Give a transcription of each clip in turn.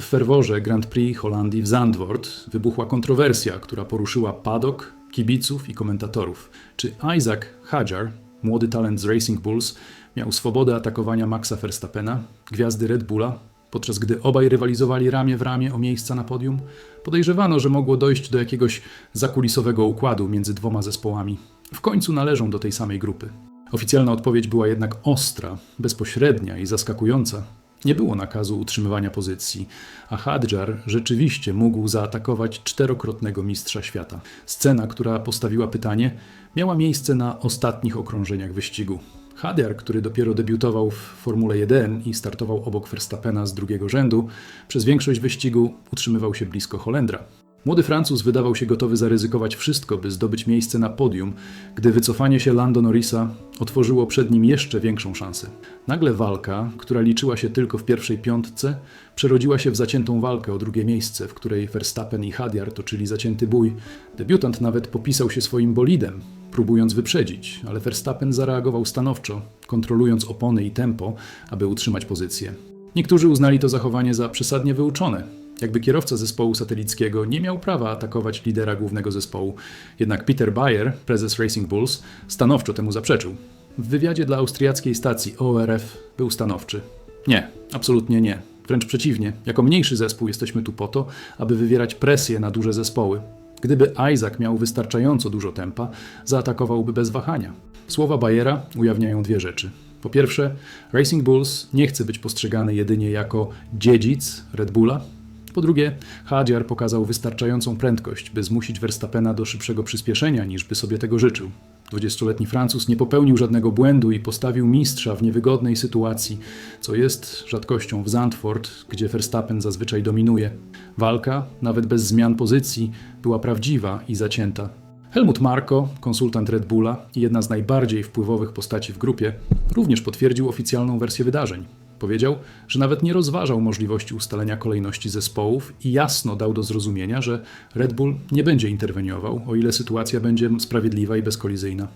W ferworze Grand Prix Holandii w Zandvoort wybuchła kontrowersja, która poruszyła paddock, kibiców i komentatorów. Czy Isaac Hadjar, młody talent z Racing Bulls, miał swobodę atakowania Maxa Verstappena, gwiazdy Red Bulla, podczas gdy obaj rywalizowali ramię w ramię o miejsca na podium? Podejrzewano, że mogło dojść do jakiegoś zakulisowego układu między dwoma zespołami. W końcu należą do tej samej grupy. Oficjalna odpowiedź była jednak ostra, bezpośrednia i zaskakująca. Nie było nakazu utrzymywania pozycji, a Hadjar rzeczywiście mógł zaatakować czterokrotnego mistrza świata. Scena, która postawiła pytanie, miała miejsce na ostatnich okrążeniach wyścigu. Hadjar, który dopiero debiutował w Formule 1 i startował obok Verstappena z drugiego rzędu, przez większość wyścigu utrzymywał się blisko Holendra. Młody Francuz wydawał się gotowy zaryzykować wszystko, by zdobyć miejsce na podium, gdy wycofanie się Lando Norrisa otworzyło przed nim jeszcze większą szansę. Nagle walka, która liczyła się tylko w pierwszej piątce, przerodziła się w zaciętą walkę o drugie miejsce, w której Verstappen i Hadjar toczyli zacięty bój. Debiutant nawet popisał się swoim bolidem, próbując wyprzedzić, ale Verstappen zareagował stanowczo, kontrolując opony i tempo, aby utrzymać pozycję. Niektórzy uznali to zachowanie za przesadnie wyuczone, jakby kierowca zespołu satelickiego nie miał prawa atakować lidera głównego zespołu. Jednak Peter Bayer, prezes Racing Bulls, stanowczo temu zaprzeczył. W wywiadzie dla austriackiej stacji ORF był stanowczy. Nie, absolutnie nie. Wręcz przeciwnie, jako mniejszy zespół jesteśmy tu po to, aby wywierać presję na duże zespoły. Gdyby Isaac miał wystarczająco dużo tempa, zaatakowałby bez wahania. Słowa Bayera ujawniają dwie rzeczy. Po pierwsze, Racing Bulls nie chce być postrzegany jedynie jako dziedzic Red Bulla, po drugie, Hadjar pokazał wystarczającą prędkość, by zmusić Verstappena do szybszego przyspieszenia, niż by sobie tego życzył. 20-letni Francuz nie popełnił żadnego błędu i postawił mistrza w niewygodnej sytuacji, co jest rzadkością w Zandvoort, gdzie Verstappen zazwyczaj dominuje. Walka, nawet bez zmian pozycji, była prawdziwa i zacięta. Helmut Marko, konsultant Red Bulla i jedna z najbardziej wpływowych postaci w grupie, również potwierdził oficjalną wersję wydarzeń. Powiedział, że nawet nie rozważał możliwości ustalenia kolejności zespołów i jasno dał do zrozumienia, że Red Bull nie będzie interweniował, o ile sytuacja będzie sprawiedliwa i bezkolizyjna.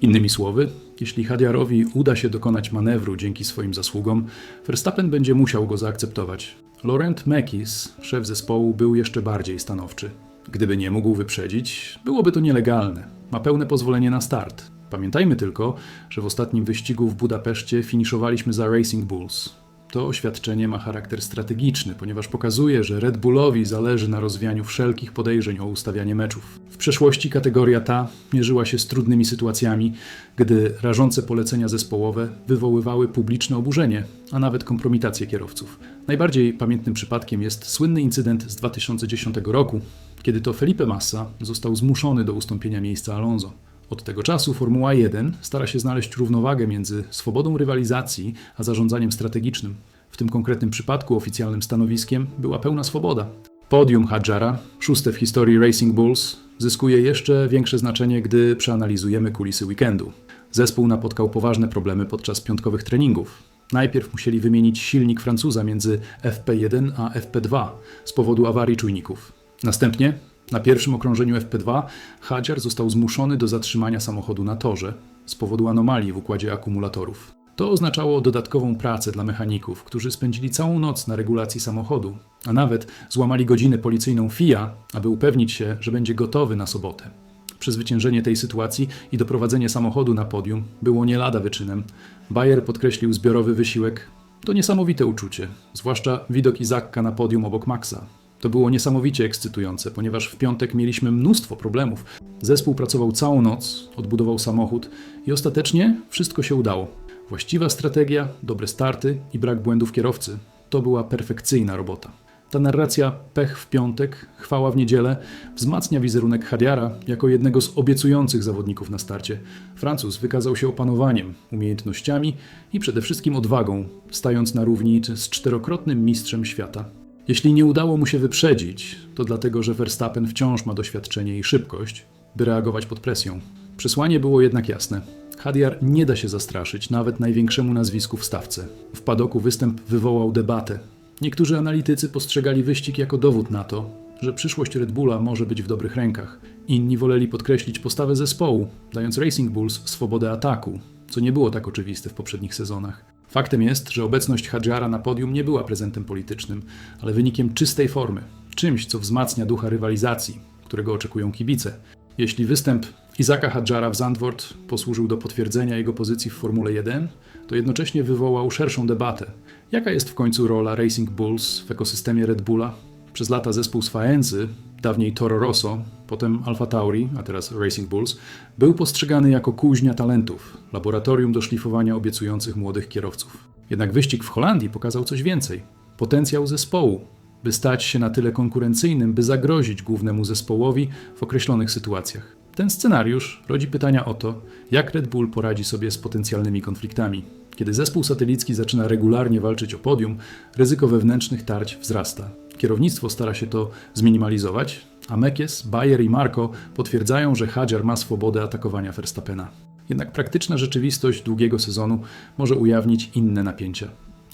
Innymi słowy, jeśli Hadiarowi uda się dokonać manewru dzięki swoim zasługom, Verstappen będzie musiał go zaakceptować. Laurent Mekis, szef zespołu, był jeszcze bardziej stanowczy. Gdyby nie mógł wyprzedzić, byłoby to nielegalne. Ma pełne pozwolenie na start. Pamiętajmy tylko, że w ostatnim wyścigu w Budapeszcie finiszowaliśmy za Racing Bulls. To oświadczenie ma charakter strategiczny, ponieważ pokazuje, że Red Bullowi zależy na rozwianiu wszelkich podejrzeń o ustawianie meczów. W przeszłości kategoria ta mierzyła się z trudnymi sytuacjami, gdy rażące polecenia zespołowe wywoływały publiczne oburzenie, a nawet kompromitację kierowców. Najbardziej pamiętnym przypadkiem jest słynny incydent z 2010 roku, kiedy to Felipe Massa został zmuszony do ustąpienia miejsca Alonso. Od tego czasu Formuła 1 stara się znaleźć równowagę między swobodą rywalizacji a zarządzaniem strategicznym. W tym konkretnym przypadku oficjalnym stanowiskiem była pełna swoboda. Podium Hadjara, szóste w historii Racing Bulls, zyskuje jeszcze większe znaczenie, gdy przeanalizujemy kulisy weekendu. Zespół napotkał poważne problemy podczas piątkowych treningów. Najpierw musieli wymienić silnik Francuza między FP1 a FP2 z powodu awarii czujników. Następnie na pierwszym okrążeniu FP2 Hadziar został zmuszony do zatrzymania samochodu na torze z powodu anomalii w układzie akumulatorów. To oznaczało dodatkową pracę dla mechaników, którzy spędzili całą noc na regulacji samochodu, a nawet złamali godzinę policyjną FIA, aby upewnić się, że będzie gotowy na sobotę. Przezwyciężenie tej sytuacji i doprowadzenie samochodu na podium było nie lada wyczynem. Bayer podkreślił zbiorowy wysiłek. To niesamowite uczucie, zwłaszcza widok Izakka na podium obok Maxa. To było niesamowicie ekscytujące, ponieważ w piątek mieliśmy mnóstwo problemów. Zespół pracował całą noc, odbudował samochód i ostatecznie wszystko się udało. Właściwa strategia, dobre starty i brak błędów kierowcy to była perfekcyjna robota. Ta narracja pech w piątek, chwała w niedzielę wzmacnia wizerunek Hadiara jako jednego z obiecujących zawodników na starcie. Francuz wykazał się opanowaniem, umiejętnościami i przede wszystkim odwagą, stając na równi z czterokrotnym mistrzem świata. Jeśli nie udało mu się wyprzedzić, to dlatego, że Verstappen wciąż ma doświadczenie i szybkość, by reagować pod presją. Przesłanie było jednak jasne. Hadjar nie da się zastraszyć nawet największemu nazwisku w stawce. W padoku występ wywołał debatę. Niektórzy analitycy postrzegali wyścig jako dowód na to, że przyszłość Red Bulla może być w dobrych rękach. Inni woleli podkreślić postawę zespołu, dając Racing Bulls swobodę ataku, co nie było tak oczywiste w poprzednich sezonach. Faktem jest, że obecność Hadżara na podium nie była prezentem politycznym, ale wynikiem czystej formy, czymś, co wzmacnia ducha rywalizacji, którego oczekują kibice. Jeśli występ Izaka Hadżara w Zandvoort posłużył do potwierdzenia jego pozycji w Formule 1, to jednocześnie wywołał szerszą debatę. Jaka jest w końcu rola Racing Bulls w ekosystemie Red Bulla? Przez lata zespół z Faenzy, dawniej Toro Rosso, potem Alfa Tauri, a teraz Racing Bulls, był postrzegany jako kuźnia talentów, laboratorium do szlifowania obiecujących młodych kierowców. Jednak wyścig w Holandii pokazał coś więcej. Potencjał zespołu, by stać się na tyle konkurencyjnym, by zagrozić głównemu zespołowi w określonych sytuacjach. Ten scenariusz rodzi pytania o to, jak Red Bull poradzi sobie z potencjalnymi konfliktami. Kiedy zespół satelicki zaczyna regularnie walczyć o podium, ryzyko wewnętrznych tarć wzrasta. Kierownictwo stara się to zminimalizować, a Mekes, Bayer i Marco potwierdzają, że Hadjar ma swobodę atakowania Verstappena. Jednak praktyczna rzeczywistość długiego sezonu może ujawnić inne napięcia.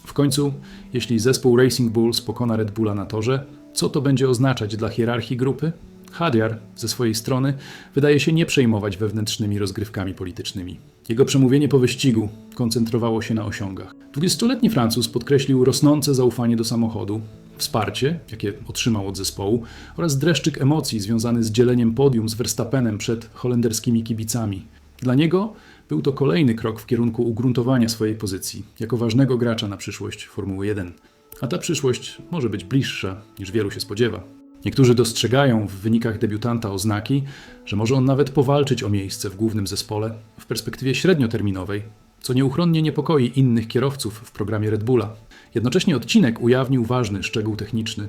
W końcu, jeśli zespół Racing Bulls pokona Red Bulla na torze, co to będzie oznaczać dla hierarchii grupy? Hadjar ze swojej strony wydaje się nie przejmować wewnętrznymi rozgrywkami politycznymi. Jego przemówienie po wyścigu koncentrowało się na osiągach. 20-letni Francuz podkreślił rosnące zaufanie do samochodu, wsparcie, jakie otrzymał od zespołu, oraz dreszczyk emocji związany z dzieleniem podium z Verstappenem przed holenderskimi kibicami. Dla niego był to kolejny krok w kierunku ugruntowania swojej pozycji jako ważnego gracza na przyszłość Formuły 1. A ta przyszłość może być bliższa niż wielu się spodziewa. Niektórzy dostrzegają w wynikach debiutanta oznaki, że może on nawet powalczyć o miejsce w głównym zespole w perspektywie średnioterminowej, co nieuchronnie niepokoi innych kierowców w programie Red Bulla. Jednocześnie odcinek ujawnił ważny szczegół techniczny.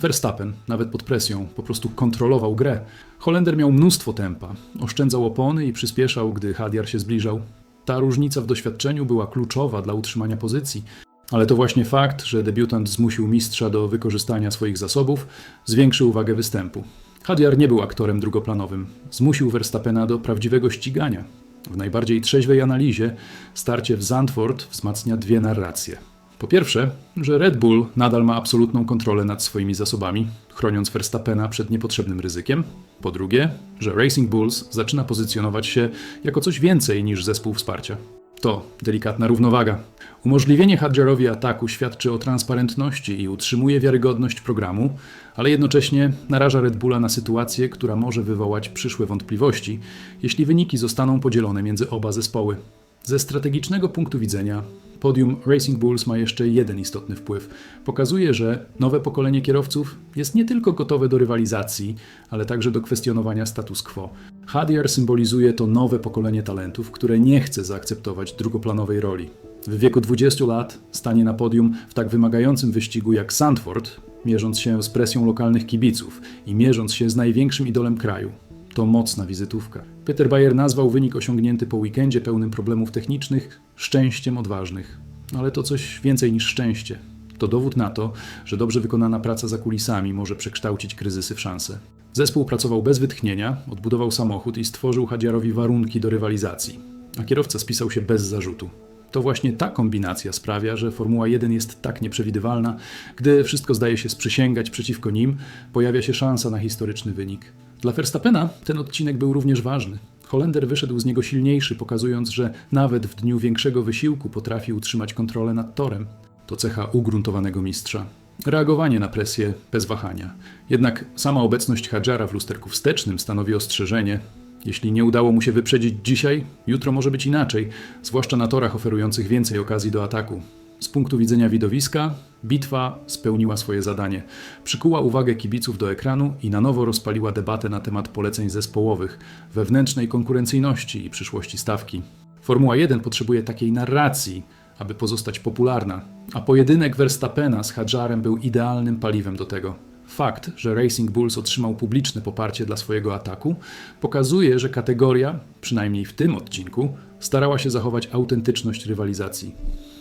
Verstappen, nawet pod presją, po prostu kontrolował grę. Holender miał mnóstwo tempa, oszczędzał opony i przyspieszał, gdy Hadjar się zbliżał. Ta różnica w doświadczeniu była kluczowa dla utrzymania pozycji, ale to właśnie fakt, że debiutant zmusił mistrza do wykorzystania swoich zasobów, zwiększył uwagę występu. Hadjar nie był aktorem drugoplanowym, zmusił Verstappena do prawdziwego ścigania. W najbardziej trzeźwej analizie starcie w Zandvoort wzmacnia dwie narracje. Po pierwsze, że Red Bull nadal ma absolutną kontrolę nad swoimi zasobami, chroniąc Verstappena przed niepotrzebnym ryzykiem. Po drugie, że Racing Bulls zaczyna pozycjonować się jako coś więcej niż zespół wsparcia. To delikatna równowaga. Umożliwienie Hadjarowi ataku świadczy o transparentności i utrzymuje wiarygodność programu, ale jednocześnie naraża Red Bulla na sytuację, która może wywołać przyszłe wątpliwości, jeśli wyniki zostaną podzielone między oba zespoły. Ze strategicznego punktu widzenia podium Racing Bulls ma jeszcze jeden istotny wpływ. Pokazuje, że nowe pokolenie kierowców jest nie tylko gotowe do rywalizacji, ale także do kwestionowania status quo. Hadjar symbolizuje to nowe pokolenie talentów, które nie chce zaakceptować drugoplanowej roli. W wieku 20 lat stanie na podium w tak wymagającym wyścigu jak Sandford, mierząc się z presją lokalnych kibiców i mierząc się z największym idolem kraju. To mocna wizytówka. Peter Bayer nazwał wynik osiągnięty po weekendzie pełnym problemów technicznych szczęściem odważnych. Ale to coś więcej niż szczęście. To dowód na to, że dobrze wykonana praca za kulisami może przekształcić kryzysy w szanse. Zespół pracował bez wytchnienia, odbudował samochód i stworzył Hadziarowi warunki do rywalizacji. A kierowca spisał się bez zarzutu. To właśnie ta kombinacja sprawia, że Formuła 1 jest tak nieprzewidywalna. Gdy wszystko zdaje się sprzysięgać przeciwko nim, pojawia się szansa na historyczny wynik. Dla Verstappena ten odcinek był również ważny. Holender wyszedł z niego silniejszy, pokazując, że nawet w dniu większego wysiłku potrafi utrzymać kontrolę nad torem. To cecha ugruntowanego mistrza. Reagowanie na presję bez wahania. Jednak sama obecność Hadżara w lusterku wstecznym stanowi ostrzeżenie. Jeśli nie udało mu się wyprzedzić dzisiaj, jutro może być inaczej, zwłaszcza na torach oferujących więcej okazji do ataku. Z punktu widzenia widowiska, bitwa spełniła swoje zadanie. Przykuła uwagę kibiców do ekranu i na nowo rozpaliła debatę na temat poleceń zespołowych, wewnętrznej konkurencyjności i przyszłości stawki. Formuła 1 potrzebuje takiej narracji, aby pozostać popularna, a pojedynek Verstappena z Hadżarem był idealnym paliwem do tego. Fakt, że Racing Bulls otrzymał publiczne poparcie dla swojego ataku, pokazuje, że kategoria, przynajmniej w tym odcinku, starała się zachować autentyczność rywalizacji.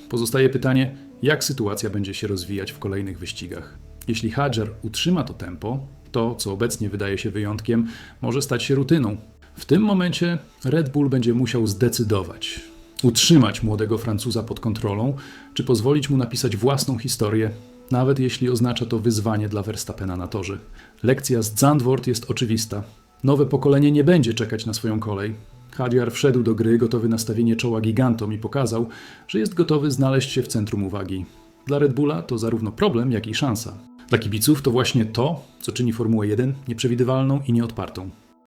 Pozostaje pytanie, jak sytuacja będzie się rozwijać w kolejnych wyścigach. Jeśli Hadjar utrzyma to tempo, to, co obecnie wydaje się wyjątkiem, może stać się rutyną. W tym momencie Red Bull będzie musiał zdecydować, utrzymać młodego Francuza pod kontrolą, czy pozwolić mu napisać własną historię, nawet jeśli oznacza to wyzwanie dla Verstappena na torze. Lekcja z Zandvoort jest oczywista. Nowe pokolenie nie będzie czekać na swoją kolej. Hadziar wszedł do gry gotowy na stawienie czoła gigantom i pokazał, że jest gotowy znaleźć się w centrum uwagi. Dla Red Bulla to zarówno problem, jak i szansa. Dla kibiców to właśnie to, co czyni Formułę 1 nieprzewidywalną i nieodpartą.